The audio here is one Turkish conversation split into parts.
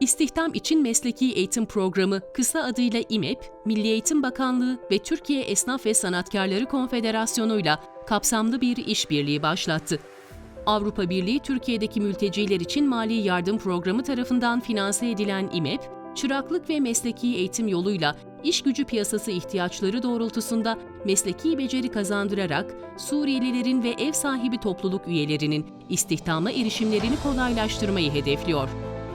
İstihdam için Mesleki Eğitim Programı, kısa adıyla İMEP, Milli Eğitim Bakanlığı ve Türkiye Esnaf ve Sanatkarları Konfederasyonu'yla kapsamlı bir işbirliği başlattı. Avrupa Birliği Türkiye'deki mülteciler için mali yardım programı tarafından finanse edilen İMEP, çıraklık ve mesleki eğitim yoluyla iş gücü piyasası ihtiyaçları doğrultusunda mesleki beceri kazandırarak Suriyelilerin ve ev sahibi topluluk üyelerinin istihdama erişimlerini kolaylaştırmayı hedefliyor.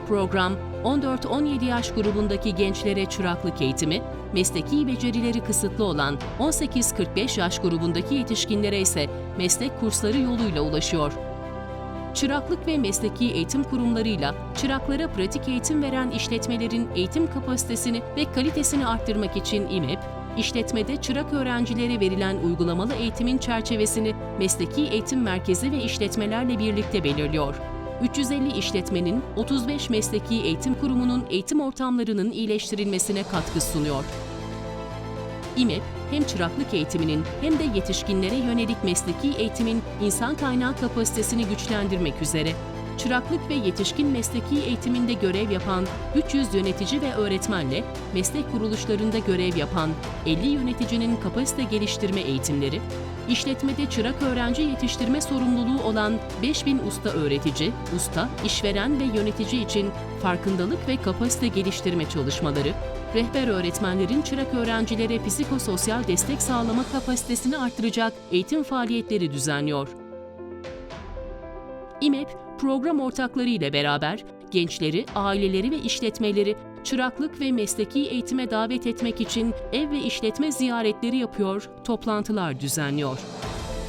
Program, 14-17 yaş grubundaki gençlere çıraklık eğitimi, mesleki becerileri kısıtlı olan 18-45 yaş grubundaki yetişkinlere ise meslek kursları yoluyla ulaşıyor. Çıraklık ve mesleki eğitim kurumlarıyla çıraklara pratik eğitim veren işletmelerin eğitim kapasitesini ve kalitesini arttırmak için İMEP, işletmede çırak öğrencilere verilen uygulamalı eğitimin çerçevesini mesleki eğitim merkezi ve işletmelerle birlikte belirliyor. 350 işletmenin 35 mesleki eğitim kurumunun eğitim ortamlarının iyileştirilmesine katkı sunuyor. İMEP, hem çıraklık eğitiminin hem de yetişkinlere yönelik mesleki eğitimin insan kaynağı kapasitesini güçlendirmek üzere çıraklık ve yetişkin mesleki eğitiminde görev yapan 300 yönetici ve öğretmenle meslek kuruluşlarında görev yapan 50 yöneticinin kapasite geliştirme eğitimleri, işletmede çırak öğrenci yetiştirme sorumluluğu olan 5000 usta öğretici, usta, işveren ve yönetici için farkındalık ve kapasite geliştirme çalışmaları, rehber öğretmenlerin çırak öğrencilere psikososyal destek sağlama kapasitesini artıracak eğitim faaliyetleri düzenliyor. İMEP, program ortakları ile beraber gençleri, aileleri ve işletmeleri çıraklık ve mesleki eğitime davet etmek için ev ve işletme ziyaretleri yapıyor, toplantılar düzenliyor.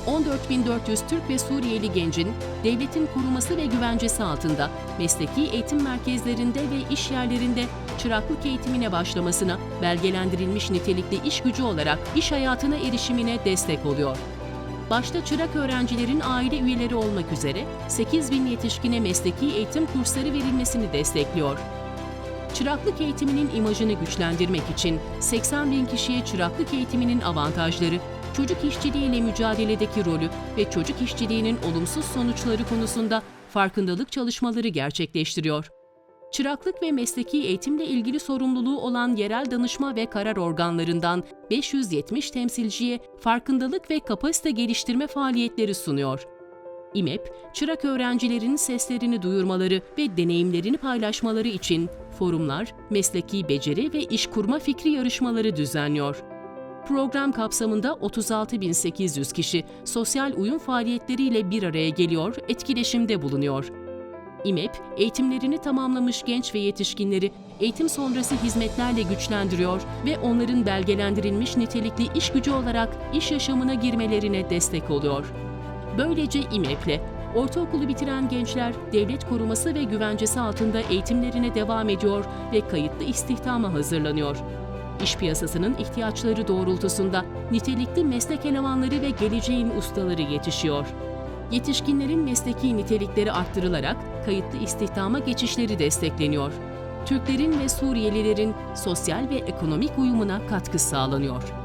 14.400 Türk ve Suriyeli gencin devletin koruması ve güvencesi altında mesleki eğitim merkezlerinde ve iş yerlerinde çıraklık eğitimine başlamasına, belgelendirilmiş nitelikli iş gücü olarak iş hayatına erişimine destek oluyor başta çırak öğrencilerin aile üyeleri olmak üzere 8 bin yetişkine mesleki eğitim kursları verilmesini destekliyor. Çıraklık eğitiminin imajını güçlendirmek için 80 bin kişiye çıraklık eğitiminin avantajları, çocuk işçiliğiyle mücadeledeki rolü ve çocuk işçiliğinin olumsuz sonuçları konusunda farkındalık çalışmaları gerçekleştiriyor çıraklık ve mesleki eğitimle ilgili sorumluluğu olan yerel danışma ve karar organlarından 570 temsilciye farkındalık ve kapasite geliştirme faaliyetleri sunuyor. İMEP, çırak öğrencilerin seslerini duyurmaları ve deneyimlerini paylaşmaları için forumlar, mesleki beceri ve iş kurma fikri yarışmaları düzenliyor. Program kapsamında 36.800 kişi sosyal uyum faaliyetleriyle bir araya geliyor, etkileşimde bulunuyor. İMEP, eğitimlerini tamamlamış genç ve yetişkinleri eğitim sonrası hizmetlerle güçlendiriyor ve onların belgelendirilmiş nitelikli iş gücü olarak iş yaşamına girmelerine destek oluyor. Böylece İMEP'le ortaokulu bitiren gençler devlet koruması ve güvencesi altında eğitimlerine devam ediyor ve kayıtlı istihdama hazırlanıyor. İş piyasasının ihtiyaçları doğrultusunda nitelikli meslek elemanları ve geleceğin ustaları yetişiyor yetişkinlerin mesleki nitelikleri arttırılarak kayıtlı istihdama geçişleri destekleniyor. Türklerin ve Suriyelilerin sosyal ve ekonomik uyumuna katkı sağlanıyor.